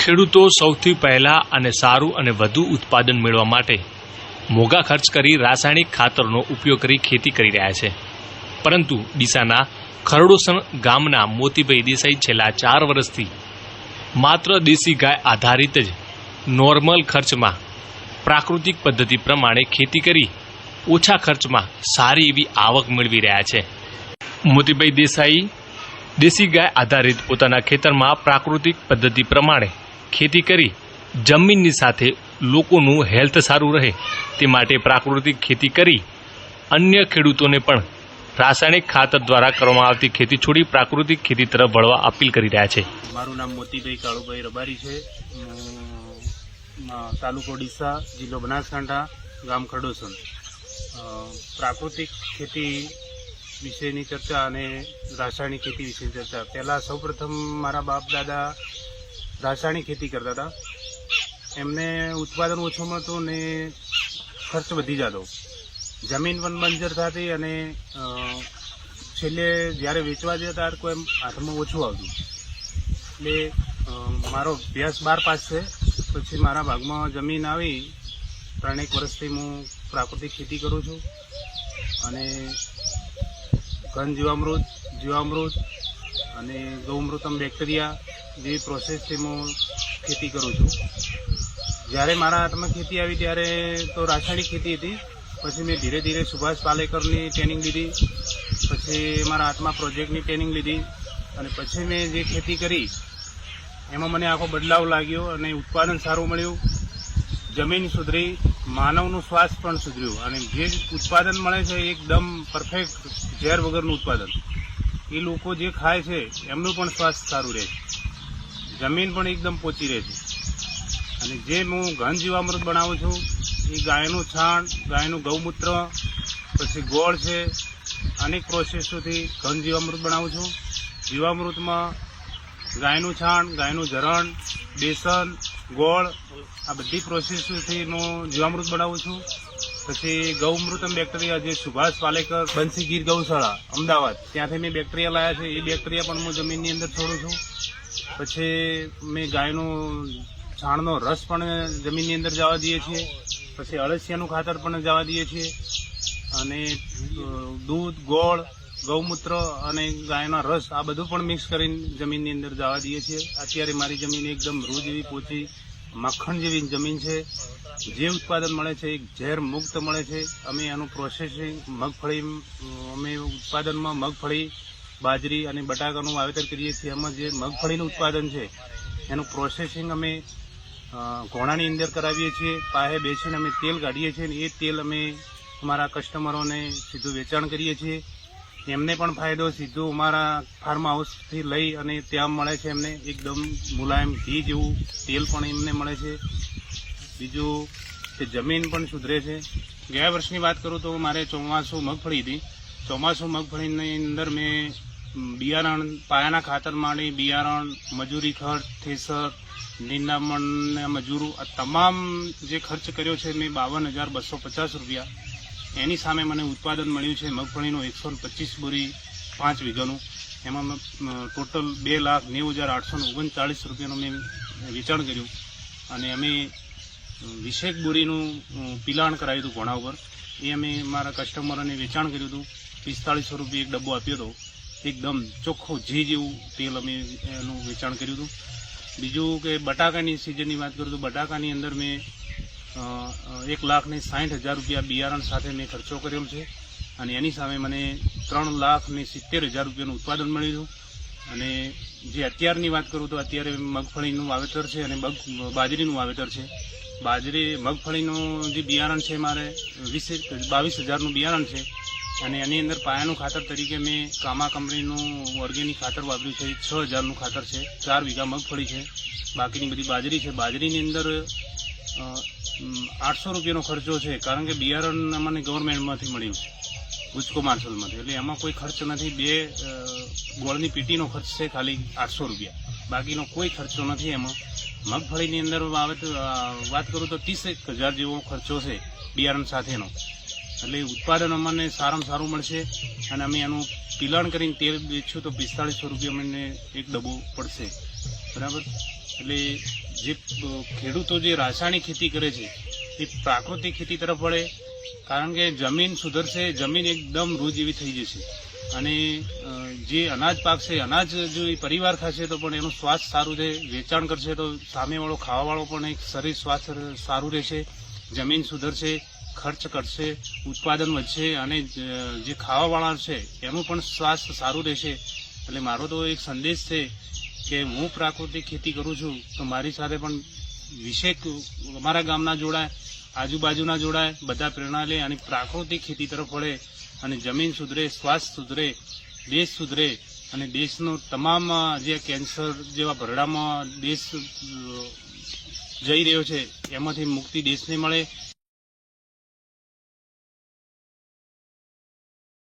ખેડૂતો સૌથી પહેલા અને સારું અને વધુ ઉત્પાદન મેળવવા માટે મોંઘા ખર્ચ કરી રાસાયણિક ખાતરનો ઉપયોગ કરી ખેતી કરી રહ્યા છે. પરંતુ ડીસાના ખરડોસણ ગામના મોતીભાઈ દેસાઈ છેલ્લા ચાર વર્ષથી માત્ર દેશી ગાય આધારિત જ નોર્મલ ખર્ચમાં પ્રાકૃતિક પદ્ધતિ પ્રમાણે ખેતી કરી ઓછા ખર્ચમાં સારી એવી આવક મેળવી રહ્યા છે. મોતીભાઈ દેસાઈ દેશી ગાય આધારિત પોતાના ખેતરમાં પ્રાકૃતિક પદ્ધતિ પ્રમાણે ખેતી કરી જમીનની સાથે લોકોનું હેલ્થ સારું રહે તે માટે પ્રાકૃતિક ખેતી કરી અન્ય ખેડૂતોને પણ રાસાયણિક ખાતર દ્વારા કરવામાં આવતી ખેતી છોડી પ્રાકૃતિક ખેતી તરફ વળવા અપીલ કરી રહ્યા છે. મારું નામ મોતીભાઈ કાળુભાઈ રબારી છે. તાલુકો ડીસા જિલ્લો બનાસકાંઠા, ગામ ખરડોસન પ્રાકૃતિક ખેતી વિશેની ચર્ચા અને રાસાયણિક ખેતી વિશેની ચર્ચા. પહેલાં સૌપ્રથમ મારા બાપ દાદા રાસાયણિક ખેતી કરતા હતા. એમને ઉત્પાદન ઓછું મળતું ને ખર્ચ વધી જતો. જમીન પણ બંજર થતી અને છેલ્લે જ્યારે વેચવા જતા ત્યારે કોઈ એમ હાથમાં ઓછું આવતું. એટલે મારો અભ્યાસ બાર પાસ છે. પછી મારા ભાગમાં જમીન આવી. ત્રણેક વર્ષથી હું પ્રાકૃતિક ખેતી કરું છું. અને ઘન જીવામૃત જીવામૃત અને ગૌમૃતમ બેક્ટેરિયા જેવી પ્રોસેસથી હું ખેતી કરું છું. જ્યારે મારા હાથમાં ખેતી આવી, ત્યારે તો રાસાયણિક ખેતી હતી. પછી મેં ધીરે ધીરે સુભાષ પાલેકરની ટ્રેનિંગ લીધી. પછી મારા હાથમાં પ્રોજેક્ટની ટ્રેનિંગ લીધી. અને પછી મેં જે ખેતી કરી, એમાં મને આખો બદલાવ લાગ્યો અને ઉત્પાદન સારું મળ્યું. જમીન સુધરી, માનવનું શ્વાસ પણ સુધર્યું. અને જે ઉત્પાદન મળે છે એકદમ પરફેક્ટ ઝેર વગરનું ઉત્પાદન. એ લોકો જે ખાય છે, એમનું પણ સ્વાસ્થ્ય સારું રહે. છે જમીન પણ એકદમ પોચી રહે છે. અને જે હું ઘન જીવામૃત બનાવું છું, એ ગાયનું છાણ, ગાયનું ગૌમૂત્ર, પછી ગોળ છે, અનેક પ્રોસેસોથી ઘન જીવામૃત બનાવું છું. જીવામૃતમાં ગાયનું છાણ, ગાયનું જરણ બેસન, ગોળ, આ બધી પ્રોસેસોથી હું જીવામૃત બનાવું છું. પછી ગૌમૃતમ બેક્ટેરિયા જે સુભાષ પાલેકર બંસી ગીર ગૌશાળા, અમદાવાદ, ત્યાંથી મેં બેક્ટેરિયા લાયા છે. એ બેક્ટેરિયા પણ હું જમીનની અંદર છોડું છું. પછી મેં ગાયનું છાણનો રસ પણ જમીનની અંદર જવા દઈએ છીએ. પછી અળસિયાનું ખાતર પણ જવા દઈએ છીએ. અને દૂધ, ગોળ, ગૌમૂત્ર અને ગાયનો રસ આ બધું પણ મિક્સ કરીને જમીનની અંદર જવા દઈએ છીએ. અત્યારે મારી જમીન એકદમ રૂ જેવી પોચી માખણ જેવી જમીન છે. જે ઉત્પાદન મળે છે એ ઝેર મુક્ત મળે છે. અમે એનું પ્રોસેસિંગ મગફળી અમે ઉત્પાદનમાં મગફળી બાજરી અને બટાકાનું વાવેતર કરીએ છીએ. એમાં જે મગફળીનું ઉત્પાદન છે, એનું પ્રોસેસિંગ અમે ઘોણાની અંદર કરાવીએ છીએ. પાહે બેસીને અમે તેલ કાઢીએ છીએ અને એ તેલ અમે અમારા કસ્ટમરોને સીધું વેચાણ કરીએ છીએ. એમને પણ ફાયદો સીધો અમારા ફાર્મ હાઉસથી લઈ અને ત્યાં મળે છે એમને એકદમ મુલાયમ ઘી જેવું તેલ પણ એમને મળે છે. બીજું કે જમીન પણ સુધરે છે. ગયા વર્ષની વાત કરું તો મારે ચોમાસું મગફળી હતી. ચોમાસું મગફળીની અંદર મેં બિયારણ પાયાના ખાતર માંડી બિયારણ, મજૂરી ખર્ચ, થેસર, નિંદામણ ને મજૂરો, આ તમામ જે ખર્ચ કર્યો છે મેં બાવન હજાર બસો પચાસ રૂપિયા. એની સામે મને ઉત્પાદન મળ્યું છે મગફળીનું એકસો પચીસ બોરી, પાંચ વીઘાનું. એમાં ટોટલ બે લાખ નેવું હજાર આઠસો ઓગણચાળીસ રૂપિયાનું મેં વેચાણ કર્યું. અને અમે વિશેક બોરીનું પિલાણ કરાવ્યું હતું ઘોણા ઉપર. એ અમે મારા કસ્ટમરોને વેચાણ કર્યું હતું. પિસ્તાળીસો રૂપિયા એક ડબ્બો આપ્યો હતો. એકદમ ચોખ્ખું ઘી જેવું તેલ અમે એનું વેચાણ કર્યું હતું. બીજું કે બટાકાની સિઝનની વાત કરું તો બટાકાની અંદર મેં એક લાખને સાઠ હજાર રૂપિયા બિયારણ સાથે મેં ખર્ચો કર્યો છે. અને એની સામે મને ત્રણ લાખ ને સિત્તેર હજાર રૂપિયાનું ઉત્પાદન મળ્યું અને જે અત્યારની વાત કરું તો અત્યારે મગફળીનું વાવેતર છે અને મગ બાજરીનું વાવેતર છે. બાજરી, મગફળીનું જે બિયારણ છે મારે, વીસ, બાવીસ હજારનું બિયારણ છે. અને એની અંદર પાયાનું ખાતર તરીકે મેં કામા કંપનીનું ઓર્ગેનિક ખાતર વાપર્યું છે, છ હજારનું ખાતર છે, ચાર વીઘા મગફળી છે, બાકીની બધી બાજરી છે. બાજરીની અંદર આઠસો રૂપિયાનો ખર્ચો છે, કારણ કે બિયારણ અમને ગવર્મેન્ટમાંથી મળ્યું છે ગુજકો માર્શલમાંથી. એટલે એમાં કોઈ ખર્ચ નથી, બે ગોળની પીટીનો ખર્ચ છે ખાલી આઠસો રૂપિયા. બાકીનો કોઈ ખર્ચો નથી એમાં. મગફળીની અંદર વાત કરું તો ત્રીસેક હજાર જેવો ખર્ચો છે બિયારણ સાથેનો. એટલે ઉત્પાદન અમને સારામાં સારું મળશે અને અમે એનું પિલાણ કરીને તેલ વેચશું તો પિસ્તાળીસો રૂપિયા મને એક ડબ્બો પડશે. બરાબર? એટલે જે ખેડૂતો જે રાસાયણિક ખેતી કરે છે, એ પ્રાકૃતિક ખેતી તરફ વળે, કારણ કે જમીન સુધરશે, જમીન એકદમ રૂ જેવી થઈ જશે. અને જે અનાજ પાકશે અનાજ જો એ પરિવાર ખાશે તો પણ એનું સ્વાસ્થ્ય સારું રહે, વેચાણ કરશે તો સામેવાળો, ખાવાવાળો પણ એક શરીર સ્વાસ્થ્ય સારું રહેશે, જમીન સુધરશે ખર્ચ કરશે, ઉત્પાદન વધશે અને જે ખાવાવાળા છે, એનું પણ સ્વાસ્થ્ય સારું રહેશે. એટલે મારો તો એક સંદેશ છે કે હું પ્રાકૃતિક ખેતી કરું છું, તો મારી સાથે પણ વિશેષ અમારા ગામના જોડાય, આજુબાજુના જોડાય, બધા પ્રેરણા લે અને પ્રાકૃતિક ખેતી તરફ વળે અને જમીન સુધરે, સ્વાસ્થ્ય સુધરે, દેશ સુધરે અને દેશનો તમામ જે કેન્સર જેવા ભરડામાં દેશ જઈ રહ્યો છે, એમાંથી મુક્તિ દેશને મળે